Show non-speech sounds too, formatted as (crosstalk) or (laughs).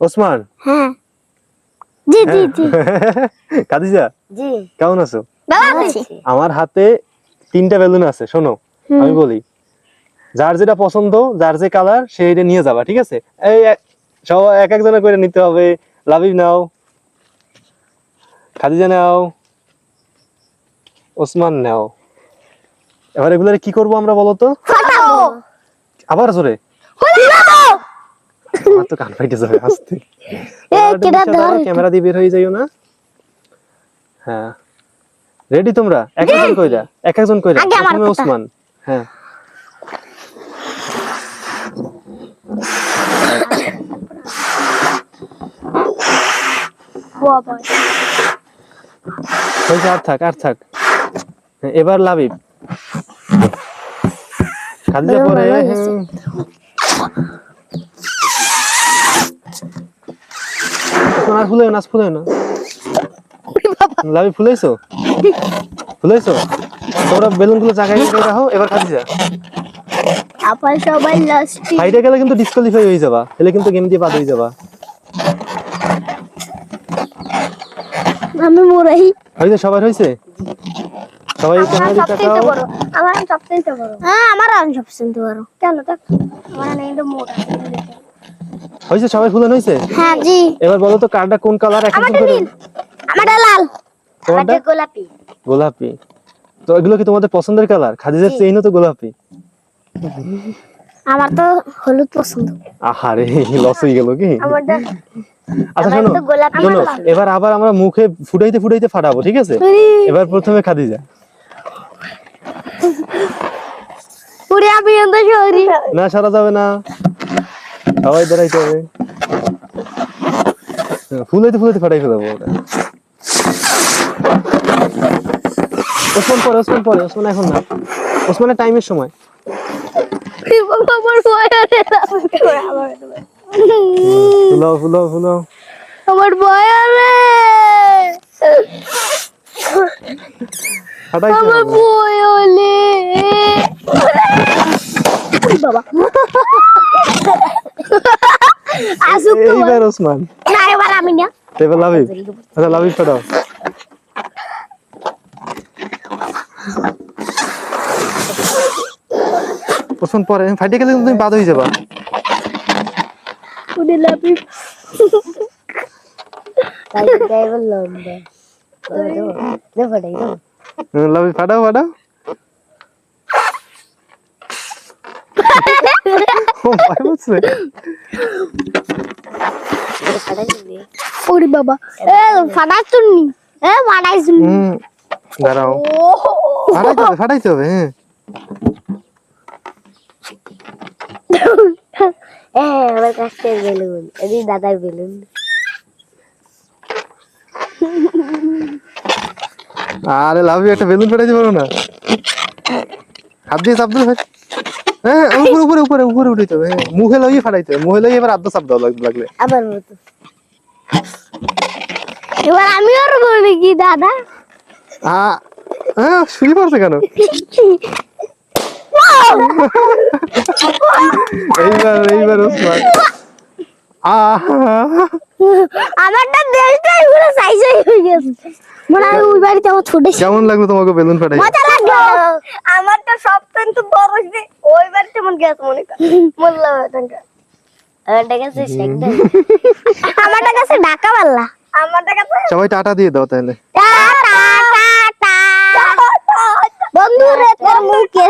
ওসমান? হ্যাঁ। জি জি জি। (laughs) কাদিজা জি। কেমন আছো? ভালো আছি। আমার হাতে তিনটা বেলুন আছে শোনো আমি বলি। যার যেটা পছন্দ যার যে কালার সে এটা নিয়ে যাবা ঠিক আছে? এই এক- সব এক একজনে করে নিতে হবে। লাভিব নাও খাদিজা নাও ওসমান নাও। এবার এগুলার কি করব আমরা বলো তো? আবার জোরে। ফাটাবো আমার তো কান ফাইটে যাবে আস্তে ক্যামেরা দিয়ে বের হয়ে যাইও না। হ্যাঁ। রেডি তোমরা? এক একজন কইরা এক একজন কইরা প্রথমে ওসমান। হ্যাঁ। হয়েছে আর থাক আর থাক। এবার লাভিব খাদিজা পরে হয়েছে। ওসমান না আজ না। লাভিব ফুলাইছো ফুলাইছো তোমরা বেলুনগুলো জায়গায় রাখো এবার খাদিজা আপা সবাই লাস্ট ফাইটে গেলে কিন্তু ডিসকোয়ালিফাই হয়ে যাবা তাহলে কিন্তু গেম দিয়ে বাদ হয়ে যাবা। আমি মোরাই। হয়েছে সবার হয়েছে? সবাই দিয়ে তাকাও আমার সবচেয়ে বড়। হ্যাঁ আমার আমি সবচেয়ে বড়। কেন দেখ আমার নেই তো মোটা হয়েছে? সবাই ফুলান হয়েছে? হ্যাঁ জি। এবার বলো তো কারটা কোন কালার এক একজন করে আমারটা লাল। তোমারটা? গোলাপি। গোলাপি। তো এগুলো কি তোমাদের পছন্দের কালার খাদিজার চেইনও তো গোলাপি। আমার তো হলুদ পছন্দ। আহারে লস হয়ে গেল কি? আচ্ছা শোনো গোলাপি শোনো এবার আবার আমরা মুখে ফুটাইতে ফুটাইতে ফাটাবো ঠিক আছে? এবার প্রথমে খাদিজা। পুরি আমি না সারা যাবে না। সবাই দাঁড়াইতে হবে। ফুলাইতে ফুলাইতে ফাটাই ফেলাবো ওটা ওসমান পরে ওসমান পরে ওসমান এখন না। ওসমানের টাইমের সময়। ফুলাও ফুলাও ফুলাও। আমার ভয় ফাটাইতে আমার ভয় হলে বাবা আসুক তো এইবার ওসমান না এবার আমি না। এবার লাভিব আচ্ছা লাভিব ফাটাও ওসমান পরে। ফাইটে গেলে তুমি বাদ হয়ে যাবা। উনি লাভি তাই ড্রাইভার লম্বা। লাভিব ফাটাও ফাটাও। ওরে বাবা। এ ফাটাচ্ছুনি এ ফাটাইছুনি হুম, দাঁড়াও। ফাটাইতে হবে ফাটাইতে হবে হ্যাঁ। আমার কাছে বেলুন এদিকে দাদার বেলুন। আরে লাভিব একটা বেলুন ফাটাইতে পারো না। হাত দিয়ে চাপ দিলে ফাট- হ্যাঁ উপরে উপরে উপরে উপরে উঠাইতে হবে হ্যাঁ মুখে লাগিয়ে ফাটাইতে হবে মুখে লাগিয়ে এবার চাপ লাগলে। মতো এবার আমি আর বলি কি দাদা? হ্যাঁ শুয়ে পড়ছে কেন? এইবার এইবার ওসমান আমারটা দেশটাই পুরো সাইজই হয়ে গেছে। মনে হয় ওই বাড়িতে আমার ছোট কেমন লাগল তোমাকে বেলুন ফাটাই মজা লাগল। আমারটা সব কিন্তু বড় ওই মনে কর। মোল্লা আমারটা কাছে (laughs) ঢাকা পাল্লা আমারটা কাছে সবাই টাটা দিয়ে দাও তাহলে। তোর মুখে